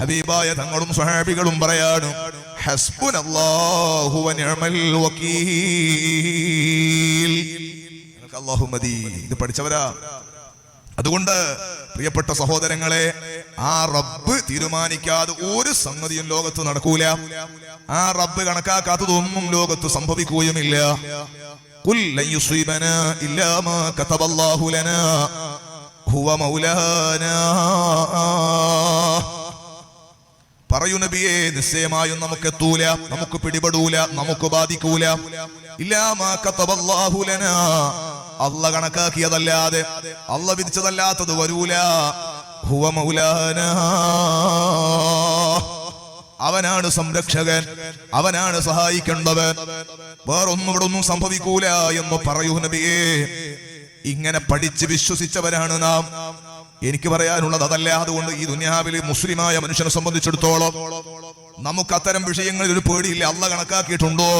ഹബീബായ തങ്ങളും സഹാബികളും പറയാണ് ഇത് പഠിച്ചവരാ. അതുകൊണ്ട് പ്രിയപ്പെട്ട സഹോദരങ്ങളെ ആ റബ്ബ് തീരുമാനിക്കാതെ ഒരു സംഗതിയും ലോകത്ത് നടക്കൂല. ആ റബ്ബ് കണക്കാക്കാത്തതൊന്നും ലോകത്ത് സംഭവിക്കുകയുമില്ല. ഹുവ മൗലാനാ. പറയൂ നബിയെ നിശ്ചയമായും നമുക്ക് എത്തൂല നമുക്ക് പിടിപെടൂല നമുക്ക് ബാധിക്കൂല. ഇല്ലാമാ കതബല്ലാഹു ലനാ. അല്ല കണക്കാക്കിയതല്ലാതെ അള്ള വിധിച്ചതല്ലാത്തത് വരൂല. ഹുവ മൗലാനാ. അവനാണ് സംരക്ഷകൻ അവനാണ് സഹായിക്കേണ്ടവൻ. വേറൊന്നും ഇവിടെ ഒന്നും സംഭവിക്കൂല എന്ന് പറയൂ നബിയേ. ഇങ്ങനെ പഠിച്ച് വിശ്വസിച്ചവരാണ് നാം. എനിക്ക് പറയാനുള്ളത് അതല്ല? അതുകൊണ്ട് ഈ ദുനിയാവിൽ മുസ്ലിമായ മനുഷ്യനെ സംബന്ധിച്ചിടത്തോളം നമുക്ക് അത്തരം വിഷയങ്ങളിൽ ഒരു പേടിയില്ല. അല്ല കണക്കാക്കിയിട്ടുണ്ടോ?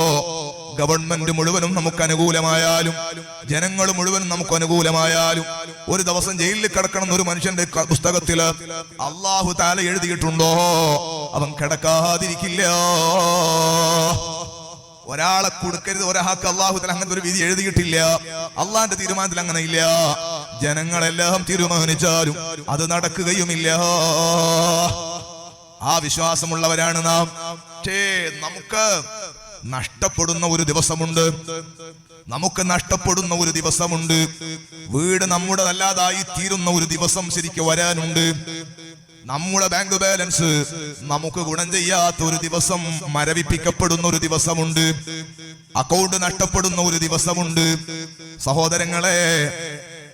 ഗവൺമെന്റ് മുഴുവനും നമുക്ക് അനുകൂലമായാലും ജനങ്ങൾ മുഴുവനും നമുക്ക് അനുകൂലമായാലും ഒരു ദിവസം ജയിലിൽ കിടക്കണം എന്നൊരു മനുഷ്യന്റെ പുസ്തകത്തിൽ അള്ളാഹു താല എഴുതിയിട്ടുണ്ടോ? അവൻ കിടക്കാതിരിക്കില്ല. ഒരാളെ കൊടുക്കരുത്. ഒരാൾക്ക് അള്ളാഹുത്തിൽ അങ്ങനത്തെ ഒരു വിധി എഴുതിയിട്ടില്ല. അള്ളാന്റെ തീരുമാനത്തിൽ അങ്ങനെ ഇല്ല ജനങ്ങളെല്ലാം തീരുമാനിച്ചാലും അത് നടക്കുകയുമില്ല. ആ വിശ്വാസമുള്ളവരാണ് നാം. നമുക്ക് നഷ്ടപ്പെടുന്ന ഒരു ദിവസമുണ്ട്. നമുക്ക് നഷ്ടപ്പെടുന്ന ഒരു ദിവസമുണ്ട്. വീട് നമ്മുടെ അല്ലാതായി തീരുന്ന ഒരു ദിവസം ശരിക്കും വരാനുണ്ട്. നമ്മുടെ ബാങ്ക് ബാലൻസ് നമുക്ക് ഗുണം ചെയ്യാത്ത ഒരു ദിവസം മരവിപ്പിക്കപ്പെടുന്ന ഒരു ദിവസമുണ്ട്. അക്കൗണ്ട് നഷ്ടപ്പെടുന്ന ഒരു ദിവസമുണ്ട്. സഹോദരങ്ങളെ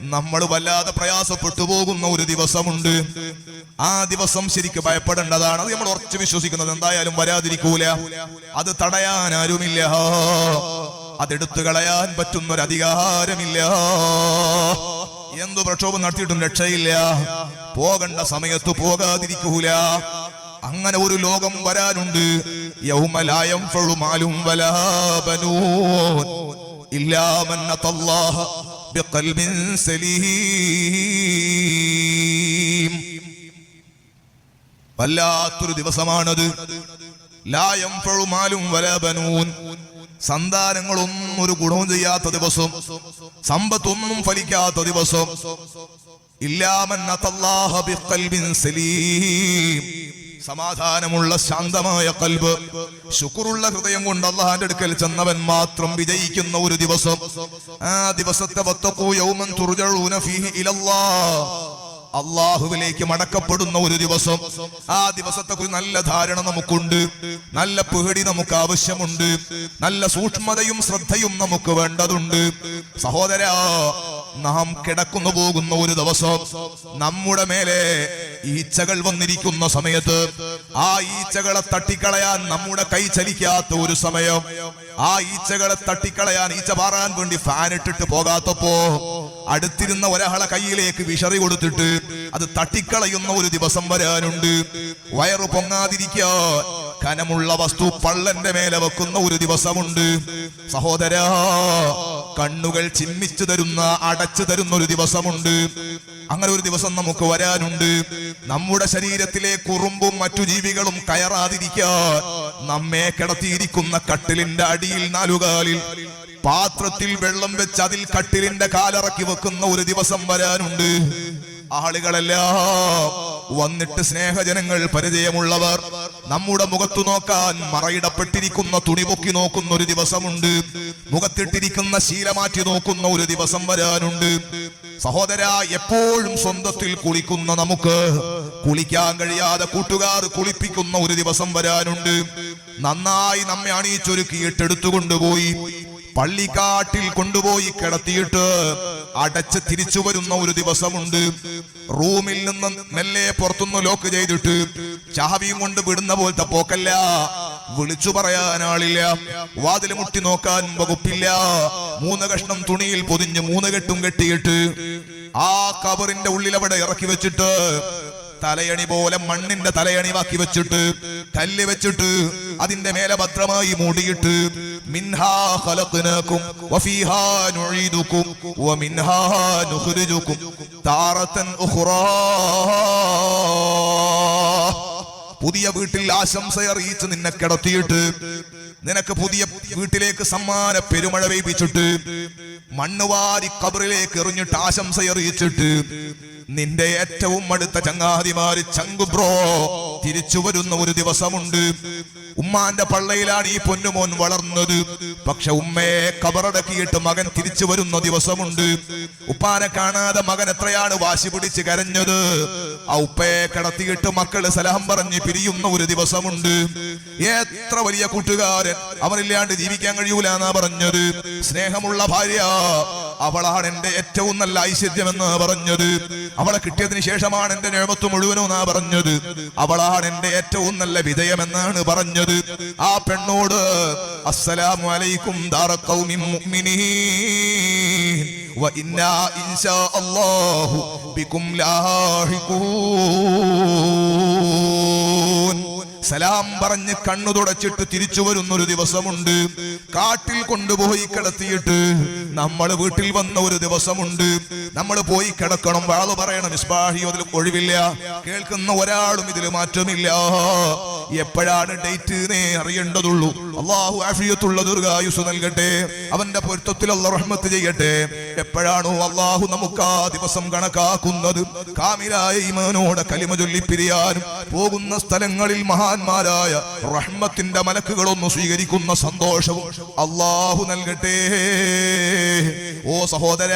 നമ്മൾ വല്ലാതെ പ്രയാസപ്പെട്ടു പോകുന്ന ഒരു ദിവസമുണ്ട്. ആ ദിവസം ശരിക്കും ഭയപ്പെടേണ്ടതാണ്. അത് നമ്മൾ ഉറച്ചു വിശ്വസിക്കുന്നത്. എന്തായാലും വരാതിരിക്കൂല. അത് തടയാൻ ആരുമില്ല. അതെടുത്തു കളയാൻ പറ്റുന്ന ഒരു അധികാരമില്ല. എന്തു പ്രക്ഷോഭം നടത്തിയിട്ടും രക്ഷയില്ല. പോകേണ്ട സമയത്ത് പോകാതിരിക്കൂല. അങ്ങനെ ഒരു ലോകം വരാനുണ്ട്. യൗമലായം ഫളുമാലും വലാബനൂൻ ഇല്ലാമൻ ബിഖൽബിൻ സലീം. വല്ലാത്തൊരു ദിവസമാണത്. ലായം ഫളുമാലും വലാബനൂൻ സന്താനങ്ങളൊന്നും ഒരു ഗുണവും ചെയ്യാത്ത ദിവസം. സമ്പത്തൊന്നും ഫലിക്കാത്ത ദിവസം. ഇല്ലാമൻ സലീം. സമാധാനമുള്ള ശാന്തമായ കൽബ്. ശുക്രുള്ള ഹൃദയം കൊണ്ട് അള്ളാഹാന്റെ അടുക്കൽ ചെന്നവൻ മാത്രം വിജയിക്കുന്ന ഒരു ദിവസം. ആ ദിവസത്തെ അള്ളാഹുവിലേക്ക് മടക്കപ്പെടുന്ന ഒരു ദിവസം. ആ ദിവസത്തെ കുറിച്ച് നല്ല ധാരണ നമുക്കുണ്ട്. നല്ല പേടി നമുക്ക് ആവശ്യമുണ്ട്. നല്ല സൂക്ഷ്മതയും ശ്രദ്ധയും നമുക്ക് വേണ്ടതുണ്ട്. സഹോദര നാം കിടക്കുന്നു പോകുന്ന ഒരു ദിവസം നമ്മുടെ മേലെ ഈച്ചകൾ വന്നിരിക്കുന്ന സമയത്ത് ആ ഈച്ചകളെ തട്ടിക്കളയാൻ നമ്മുടെ കൈ ചലിക്കാത്ത ഒരു സമയം. ആ ഈച്ചകളെ തട്ടിക്കളയാൻ ഈച്ച പാറാൻ വേണ്ടി ഫാൻ ഇട്ടിട്ട് പോകാത്തപ്പോ അടുത്തിരുന്ന ഒരാളെ കയ്യിലേക്ക് വിഷറി കൊടുത്തിട്ട് അത് തട്ടിക്കളയുന്ന ഒരു ദിവസം വരാനുണ്ട്. വയറു പൊങ്ങാതിരിക്കാൻ കനമുള്ള വസ്തു പള്ളന്റെ മേലെ വെക്കുന്ന ഒരു ദിവസമുണ്ട്. സഹോദര കണ്ണുകൾ ചിമ്മിച്ചു തരുന്ന അടച്ചു തരുന്ന ഒരു ദിവസമുണ്ട്. അങ്ങനെ ഒരു ദിവസം നമുക്ക് വരാനുണ്ട്. നമ്മുടെ ശരീരത്തിലെ കുറുമ്പും മറ്റു ജീവികളും കയറാതിരിക്കാൻ നമ്മെ കിടത്തിയിരിക്കുന്ന കട്ടിലിന്റെ അടിയിൽ നാലുകാലിൽ പാത്രത്തിൽ വെള്ളം വെച്ച് അതിൽ കട്ടിലിന്റെ കാലിറക്കി വെക്കുന്ന ഒരു ദിവസം വരാനുണ്ട്. ആളുകളെല്ലാം വന്നിട്ട് സ്നേഹജനങ്ങൾ പരിചയമുള്ളവർ നമ്മുടെ മുഖത്തു നോക്കാൻ മറയിടപ്പെട്ടിരിക്കുന്ന തുണി പൊക്കി നോക്കുന്ന ഒരു ദിവസമുണ്ട്. മുഖത്തിട്ടിരിക്കുന്ന ശീല മാറ്റി നോക്കുന്ന ഒരു ദിവസം വരാനുണ്ട്. സഹോദര എപ്പോഴും സ്വന്തത്തിൽ കുളിക്കുന്ന നമുക്ക് കുളിക്കാൻ കഴിയാതെ കൂട്ടുകാർ കുളിപ്പിക്കുന്ന ഒരു ദിവസം വരാനുണ്ട്. നന്നായി നമ്മെ അണിയിച്ചൊരുക്കിയിട്ട് കൊണ്ടുപോയി പള്ളിക്കാട്ടിൽ കൊണ്ടുപോയി കിടത്തിയിട്ട് അടച്ച് തിരിച്ചു വരുന്ന ഒരു ദിവസമുണ്ട്. റൂമിൽ നിന്ന് മെല്ലെ പുറത്തുനിന്ന് ലോക്ക് ചെയ്തിട്ട് ചാവിയും കൊണ്ട് വിടുന്ന പോലത്തെ പോക്കല്ല. വിളിച്ചു പറയാൻ ആളില്ല. വാതിൽ മുട്ടി നോക്കാൻ വകുപ്പില്ല. മൂന്ന് കഷ്ണം തുണിയിൽ പൊതിഞ്ഞ് മൂന്ന് കെട്ടും കെട്ടിയിട്ട് ആ കബറിന്റെ ഉള്ളിൽ അവിടെ ഇറക്കി വെച്ചിട്ട് തലയണി പോലെ മണ്ണിന്റെ തലയണിവാക്കി വെച്ചിട്ട് കല്ല് വെച്ചിട്ട് അതിന്റെ മേലെ ഭദ്രമായി മൂടിയിട്ട് താറത്തൻ പുതിയ വീട്ടിൽ ആശംസ അറിയിച്ച് നിന്നെ കിടത്തിയിട്ട് നിനക്ക് പുതിയ വീട്ടിലേക്ക് സമ്മാന പെരുമഴ പെയ്പ്പിച്ചിട്ട് മണ്ണുവാരി കബറിലേക്ക് എറിഞ്ഞിട്ട് ആശംസ അറിയിച്ചിട്ട് നിന്റെ ഏറ്റവും അടുത്ത ചങ്ങാതിമാര് ചങ്കു ബ്രോ തിരിച്ചു വരുന്ന ഒരു ദിവസമുണ്ട്. ഉമ്മാന്റെ പള്ളയിലാണ് ഈ പൊന്നുമോൻ വളർന്നത്. പക്ഷെ ഉമ്മയെ കബറടക്കിയിട്ട് മകൻ തിരിച്ചു വരുന്ന ദിവസമുണ്ട്. ഉപ്പാനെ കാണാതെ മകൻ എത്രയാണ് വാശി പിടിച്ച് കരഞ്ഞത്? ആ ഉപ്പയെ കടത്തിയിട്ട് മക്കൾ സലാം പറഞ്ഞ് പിരിയുന്ന ഒരു ദിവസമുണ്ട്. എത്ര വലിയ കൂട്ടുകാരൻ അവനില്ലാണ്ട് ജീവിക്കാൻ കഴിയൂല എന്നാ പറഞ്ഞത്. സ്നേഹമുള്ള ഭാര്യ അവളാണ് എന്റെ ഏറ്റവും നല്ല ഐശ്വര്യമെന്ന് പറഞ്ഞത്. അവളെ കിട്ടിയതിന് ശേഷമാണ് എന്റെ നേമത്ത് മുഴുവനും എന്നാ പറഞ്ഞത്. അവളാണ് എന്റെ ഏറ്റവും നല്ല വിജയമെന്നാണ് പറഞ്ഞത്. ആ പെണ്ണോട് അസ്സലാമു അലൈക്കും ഖൗമിൻ മുഅ്മിനീൻ വ ഇന്നാ ഇൻഷാ സലാം പറഞ്ഞ് കണ്ണു തുടച്ചിട്ട് തിരിച്ചു വരുന്നൊരു ദിവസമുണ്ട്. കാട്ടിൽ കൊണ്ടുപോയി കിടത്തിയിട്ട് നമ്മൾ വീട്ടിൽ വന്ന ഒരു ദിവസമുണ്ട്. നമ്മൾ പോയി കിടക്കണം. വാൾ പറയണം ഇസ്ബാഹി അതിൽ ഒഴിവില്ല. കേൾക്കുന്ന ഒരാളും ഇതിൽ മാറ്റമില്ല. എപ്പോഴാണ് ഡേറ്റ് നേ അറിയേണ്ടതുള്ളൂ. അള്ളാഹു ആഫിയത്തുള്ള ദുർഗായുസ് നൽകട്ടെ. അവന്റെ പൊരുത്തത്തിൽ റഹ്മത്ത് ചെയ്യട്ടെ. എപ്പോഴാണോ അള്ളാഹു നമുക്ക് ആ ദിവസം കണക്കാക്കുന്നത്? കാമിലായ ഈമാനോടെ കലിമ ചൊല്ലിപ്പിരിയാനും പോകുന്ന സ്ഥലങ്ങളിൽ മഹാന്മാരായ റഹ്മത്തിന്റെ മലക്കുകളൊന്ന് സ്വീകരിക്കുന്ന സന്തോഷവും അള്ളാഹു നൽകട്ടെ. ഓ സഹോദര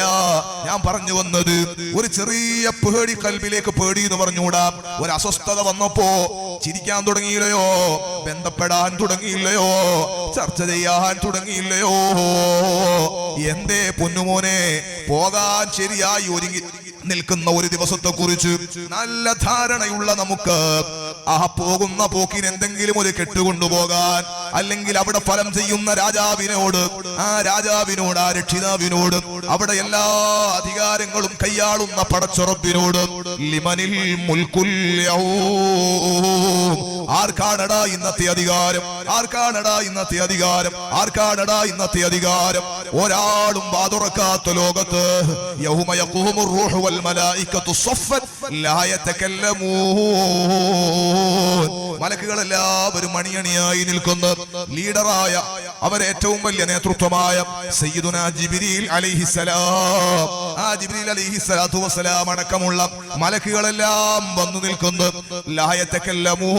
ഞാൻ പറഞ്ഞു വന്നത് ഒരു ചെറിയ പേടി കൽബിലേക്ക് പേടി എന്ന് പറഞ്ഞുകൂടാ. ഒരു അസ്വസ്ഥത വന്നപ്പോ ചിരിക്കാൻ തുടങ്ങിയില്ലയോ? ബന്ധപ്പെടാൻ തുടങ്ങിയില്ലയോ? ചർച്ച ചെയ്യാൻ തുടങ്ങിയില്ലയോ? എന്തേ പൊന്നുമോനെ പോകാൻ ശരിയായി ഒരുങ്ങി നിൽക്കുന്ന ഒരു ദിവസത്തെ കുറിച്ച് നല്ല ധാരണയുള്ള നമുക്ക് ആ പോകുന്ന പോക്കിന് എന്തെങ്കിലും ഒരു കെട്ടുകൊണ്ടുപോകാൻ അല്ലെങ്കിൽ അവിടെ ഫലം ചെയ്യുന്ന രാജാവിനോട് ആ രാജാവിനോട് ആ രക്ഷിതാവിനോട് അവിടെ എല്ലാ അധികാരങ്ങളും കൈയാളുന്ന പടച്ചുറപ്പിനോട് ലിമനിൽ മുൽക്കുൽ ആർക്കാണടാ ഇന്നത്തെ അധികാരം? ആർക്കാണടാ ഇന്നത്തെ അധികാരം? ആർക്കാണടാ ഇന്നത്തെ അധികാരം? ഒരാളും വാതുറക്കാത്ത ലോകത്ത് യൗമ മലായിക്കത്തു റൂഹു വൽ മലായികത്തു സഫൻ ലാ യതകല്ലമൂൻ. മലക്കുകൾ എല്ലാവരും മണിയണിയായി നിൽക്കുന്നു. ലീഡറായ അവരേറ്റവും വലിയ നേതൃത്വമായ സയ്യിദുന ജിബ്രീൽ അലൈഹിസ്സലാം. ആ ജിബ്രീൽ അലിഹിസലാത്തു വസ്സലാം അടക്കമുള്ള മലക്കുകളെല്ലാം വന്നു നിൽക്കുന്നു. ലായത്തക്കെല്ലാമോ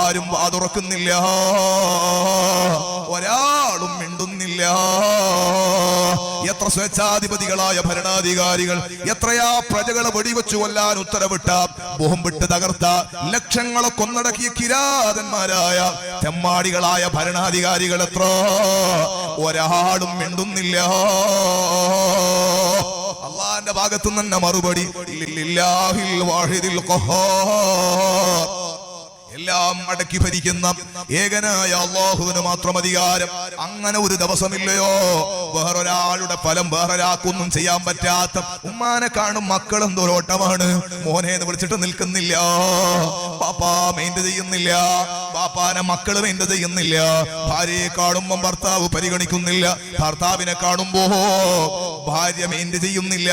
ആരും വാതുറക്കുന്നില്ല. ഒരാളും മിണ്ടുന്നില്ല. എത്ര സ്വേച്ഛാധിപതികളായ ഭരണാധികാരികൾ എത്രയാ പ്രജകളെ വെടിവെച്ചു കൊല്ലാൻ ഉത്തരവിട്ട ബോംബിട്ട് തകർത്ത ലക്ഷങ്ങളെ കൊന്നടക്കിയ കിരാതന്മാരായ തെമ്മാടികളായ ഭരണാധികാരികൾ എത്ര? ഒരാളും മിണ്ടുന്നില്ല. അള്ളാന്റെ ഭാഗത്തു തന്നെ മറുപടി വാഹിദിൽ ഖഹാർ. എല്ലാം അടക്കി ഭരിക്കുന്ന ഏകനായ അള്ളാഹുവിന് മാത്രം അധികാരം. അങ്ങനെ ഒരു ദിവസമില്ലയോ? വേറൊരാളുടെ ഫലം വേറൊരാൾക്കൊന്നും ചെയ്യാൻ പറ്റാത്ത ഉമ്മാനെ കാണും മക്കൾ എന്തോരോട്ടമാണ് മോനെ എന്ന് വിളിച്ചിട്ട് നിൽക്കുന്നില്ല. പാപ്പാ മെയിന്റ് ചെയ്യുന്നില്ല. പാപ്പാനെ മക്കൾ മെയിന്റ് ചെയ്യുന്നില്ല. ഭാര്യയെ കാണുമ്പോൾ ഭർത്താവ് പരിഗണിക്കുന്നില്ല. ഭർത്താവിനെ കാണുമ്പോ ഭാര്യ മെയിന്റ് ചെയ്യുന്നില്ല.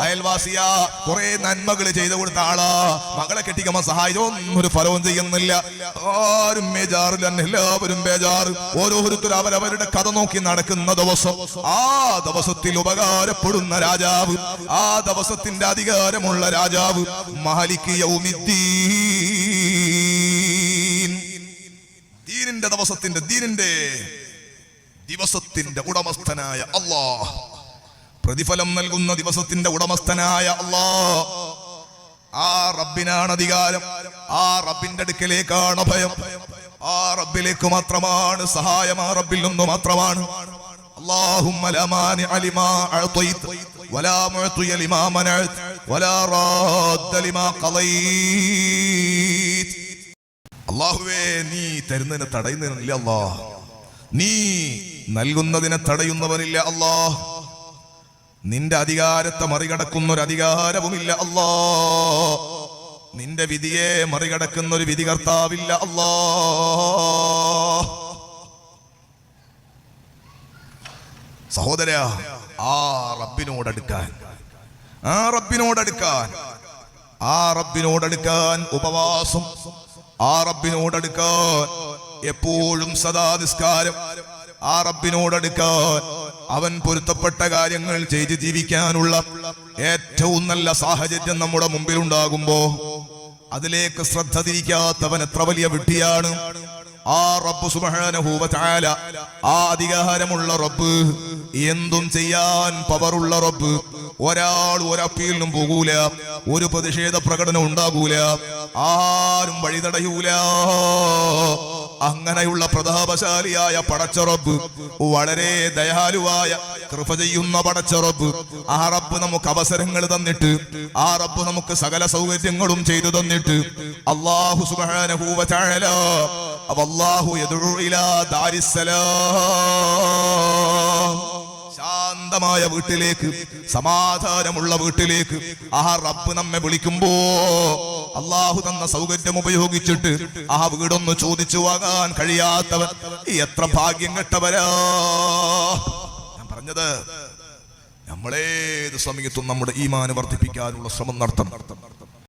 അയൽവാസിയ കുറെ നന്മകൾ ചെയ്തു കൊടുത്ത ആളാ. മകളെ കെട്ടിക്കുമ്പോ സഹായം ഒരു ഫലവും ചെയ്യുന്നില്ല. ആരും ബേജാറില്ല എല്ലാവരും ബേജാറ്. ഓരോരുത്തരും അവരവരുടെ കഥ നോക്കി നടക്കുന്ന ദിവസം. ആ ദിവസത്തിൽ ഉപകാരപ്പെടുന്ന രാജാവ് ആ ദിവസത്തിന്റെ അധികാരമുള്ള രാജാവ് മഹലിക്ക് ദീനിന്റെ ദിവസത്തിന്റെ ദീനിന്റെ ദിവസത്തിന്റെ ഉടമസ്ഥനായ അള്ളാഹ്. പ്രതിഫലം നൽകുന്ന ദിവസത്തിന്റെ ഉടമസ്ഥനായ അള്ളാഹ്. ആ റബ്ബിനാണ് അധികാരം ആ റബ്ബിന്റെ അടുക്കലേക്കാണ് ഭയം ആ റബ്ബിലേക്ക് മാത്രമാണ് സഹായം ആ റബ്ബിൽ നിന്ന് മാത്രമാണ് اللهم لا مانع لما أعطيت ولا معطي لما منعت ولا راد لما قضيت അള്ളാഹുവേ നീ തരുന്നതിനെ തടയുന്നതിനില്ല അല്ലാ നീ നൽകുന്നതിനെ തടയുന്നവനില്ല അല്ലാ നിന്റെ അധികാരത്തെ മറികടക്കുന്ന ഒരു അധികാരവുമില്ല അല്ലാ. നിന്റെ വിധിയെ മറികടക്കുന്ന ഒരു വിധി കർത്താവില്ല അല്ലാ. സഹോദര ആ റബ്ബിനോടടുക്കാൻ ആ റബ്ബിനോടടുക്കാൻ ആ റബ്ബിനോടടുക്കാൻ ഉപവാസം ആ റബ്ബിനോടടുക്കാൻ എപ്പോഴും സദാ നിസ്കാരം ആ റബ്ബിനോടടുക്കാൻ അവൻ പൊരുത്തപ്പെട്ട കാര്യങ്ങൾ ചെയ്ത് ജീവിക്കാനുള്ള ഏറ്റവും നല്ല സാഹചര്യം നമ്മുടെ മുമ്പിൽ ഉണ്ടാകുമ്പോ അതിലേക്ക് ശ്രദ്ധ തിരിക്കാത്തവൻ എത്ര വലിയ വിട്ടിയാണ് ആ റബ്ബ് സുബ്ഹാനഹു തആല ആ അധികാരമുള്ള റബ്ബ് എന്തും ചെയ്യാൻ പവറുള്ള റബ്ബ് ഒരാൾ ഒരപ്പീലിനും പോകൂല ഒരു പ്രതിഷേധ പ്രകടനം ഉണ്ടാകൂല ആരും വഴി തടയൂല അങ്ങനെയുള്ള പ്രതാപശാലിയായ പടച്ചറബ് വളരെ ദയാലുവായ കൃപ ചെയ്യുന്ന പടച്ചറബ് ആ റബ്ബ് നമുക്ക് അവസരങ്ങൾ തന്നിട്ട് ആ റബ്ബ് നമുക്ക് സകല സൗകര്യങ്ങളും ചെയ്തു തന്നിട്ട് അള്ളാഹു സുബ്ഹാനഹു വ അവ ഇലാ ദാരിസ്സലാം ശാന്തമായ വീട്ടിലേക്ക് സമാധാനമുള്ള വീട്ടിലേക്ക്. ആ റബ്ബ് നമ്മെ വിളിക്കുമ്പോ അള്ളാഹു തന്ന സൗകര്യം ഉപയോഗിച്ചിട്ട് ആ വീടൊന്ന് ചോദിച്ചു വാങ്ങാൻ കഴിയാത്തവൻ എത്ര ഭാഗ്യം കെട്ടവരാ? ഞാൻ പറഞ്ഞത് നമ്മളേത് സമയത്തും നമ്മുടെ ഈമാന് വർദ്ധിപ്പിക്കാനുള്ള ശ്രമം നടത്തണം.